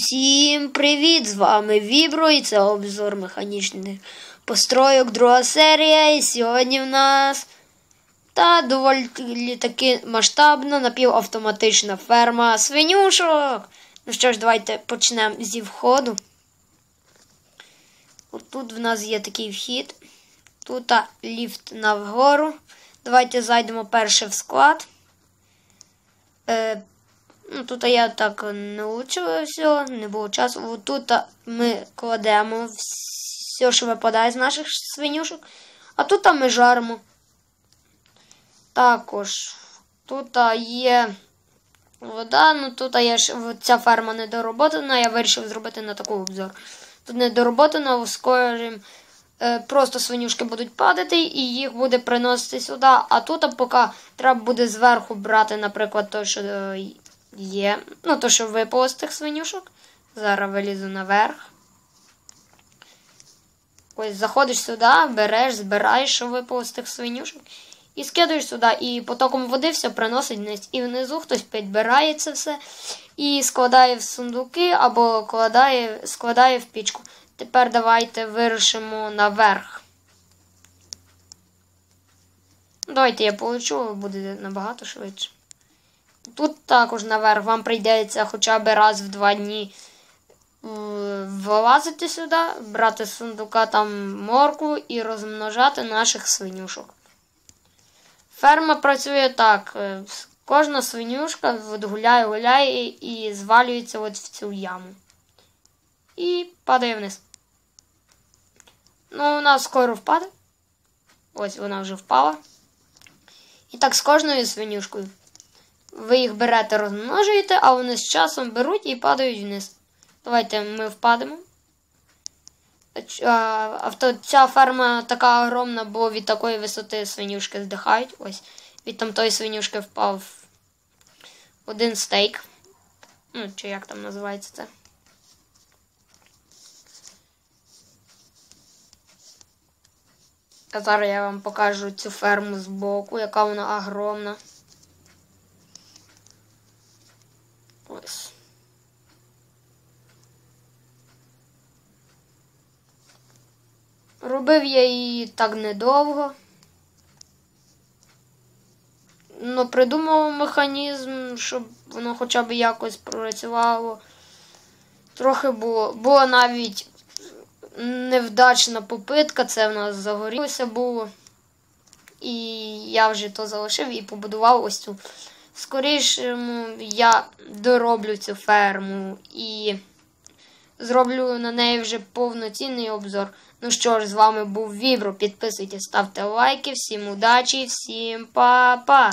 Усім привіт! З вами Вібро і це обзор механічних постройок, друга серія. І сьогодні в нас та доволі таки масштабна напівавтоматична ферма свинюшок. Ну що ж, давайте почнемо зі входу. От тут в нас є такий вхід. Тут ліфт нагору. Давайте зайдемо перше в склад. Е, Ну, Тут я так не учила не було часу. Тут ми кладемо все, що випадає з наших свинюшок. А тут ми жаримо. Також тут є вода, ну тут є ця ферма недороботана, я вирішив зробити на таку обзор. Тут недороботана, скажімо, просто свинюшки будуть падати і їх буде приносити сюди. А тут поки треба буде зверху брати, наприклад, то, що Є. Ну, то, що випало з тих свинюшок. Зараз вилізу наверх. Ось заходиш сюди, береш, збираєш, що випало з тих свинюшок. І скидаєш сюди, і потоком води все приносить вниз. І внизу хтось підбирає це все і складає в сундуки або складає, складає в пічку. Тепер давайте вирушимо наверх. Давайте я получу, буде набагато швидше. Тут також наверх вам прийдеться хоча б раз в два дні е, вилазити сюди, брати з сундука там моркву і розмножати наших свинюшок. Ферма працює так. Е, кожна свинюшка гуляє, гуляє і звалюється от в цю яму. І падає вниз. Ну, вона скоро впаде. Ось вона вже впала. І так з кожною свинюшкою. Ви їх берете, розмножуєте, а вони з часом беруть і падають вниз. Давайте ми впадемо. Авто, ця ферма така огромна, бо від такої висоти свинюшки здихають. Ось. Від там тої свинюшки впав один стейк. Ну, чи як там називається це? А зараз я вам покажу цю ферму збоку, яка вона огромна. Ось. Робив я її так недовго. Ну, придумав механізм, щоб воно хоча б якось працювало. Трохи було. Була навіть невдачна попитка, це в нас загорілося було. І я вже то залишив і побудував ось цю скоріше я дороблю цю ферму і зроблю на неї вже повноцінний обзор. Ну що ж, з вами був Вібро. Підписуйтесь, ставте лайки, всім удачі, всім па-па!